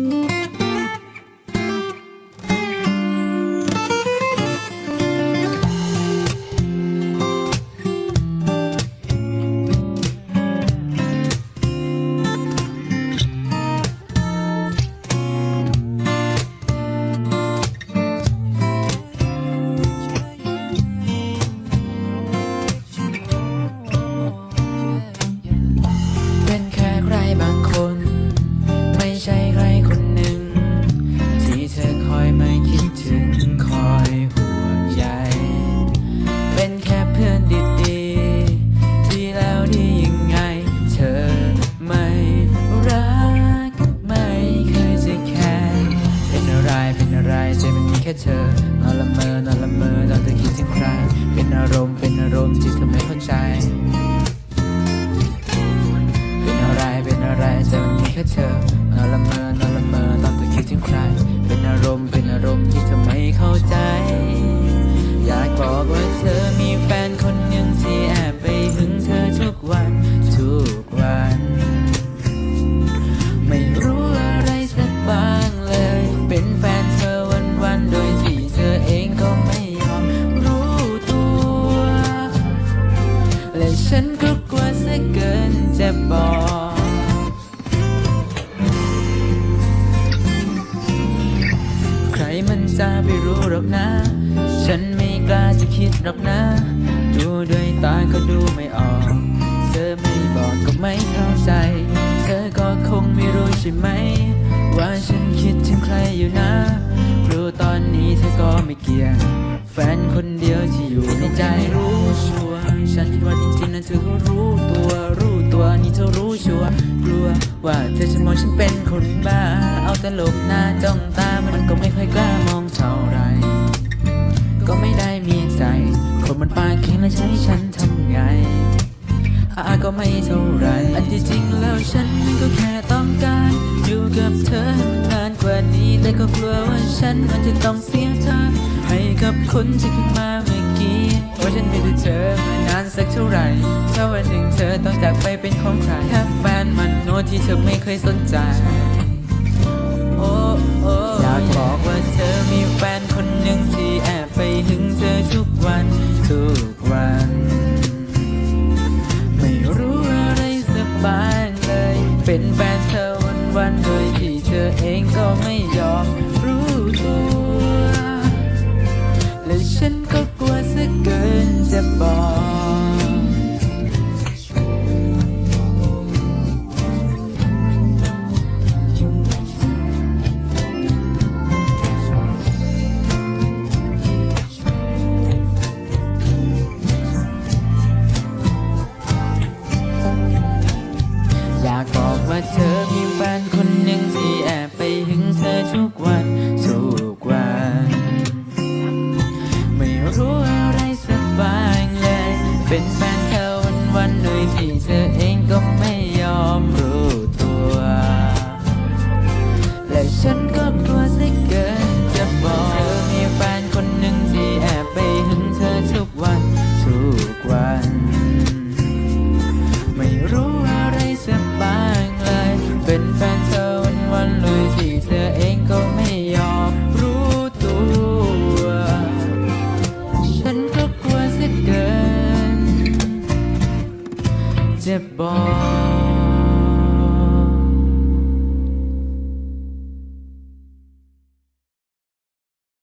เค่เธอนอนละเมอนอนละเมอตอนเธอคิดถึงใคร เป็นอารมณ์เป็นอารมณ์ที่เธอไม่เข้าใจ เป็นอะไรเป็นอะไรใจมันมีแค่เธอ ฉันก็กลัวซะเกินจะบอกใครมันจะไปรู้หรอกนะ ฉันไม่กล้าจะคิดหรอกนะ ดูด้วยตาก็ดูไม่ออก เธอไม่บอกก็ไม่เข้าใจ เธอก็คงไม่รู้ใช่ไหม ว่าฉันคิดถึงใครอยู่นะ รู้ตอนนี้เธอก็ไม่เกี่ยงแฟนคนเดียวที่อยู่ในใจรู้ชัวร์ฉันคิดว่าจริง นั้นเธอก็รู้ตัวรู้ตัวนี่เธอรู้ชัวร์กลัวว่าเธอจะมองฉันเป็นคนบ้า เอาแต่หลบหน้าจ้องตามันก็ไม่ค่อยกล้ามองเท่าไร ก็ไม่ได้มีใจ คนมันปากแข็งและใช้ฉันทำไงอาก็ไม่เท่าไร อันที่จริงแล้วฉันก็แค่ต้องการอยู่กับเธอมันนานกว่านี้แต่ก็กลัวว่าฉันมันจะต้องเสียเธอให้กับคนที่ขึ้นมาเมื่อกี้ว่า ฉันมีแต่เธอมานานสักเท่าไหร่ถ้าวันหนึ่งเธอต้องจากไปเป็นของใครแค่แฟนมันโน้ตที่เธอไม่เคยสนใจ โอ้โอ้อยากบอก Música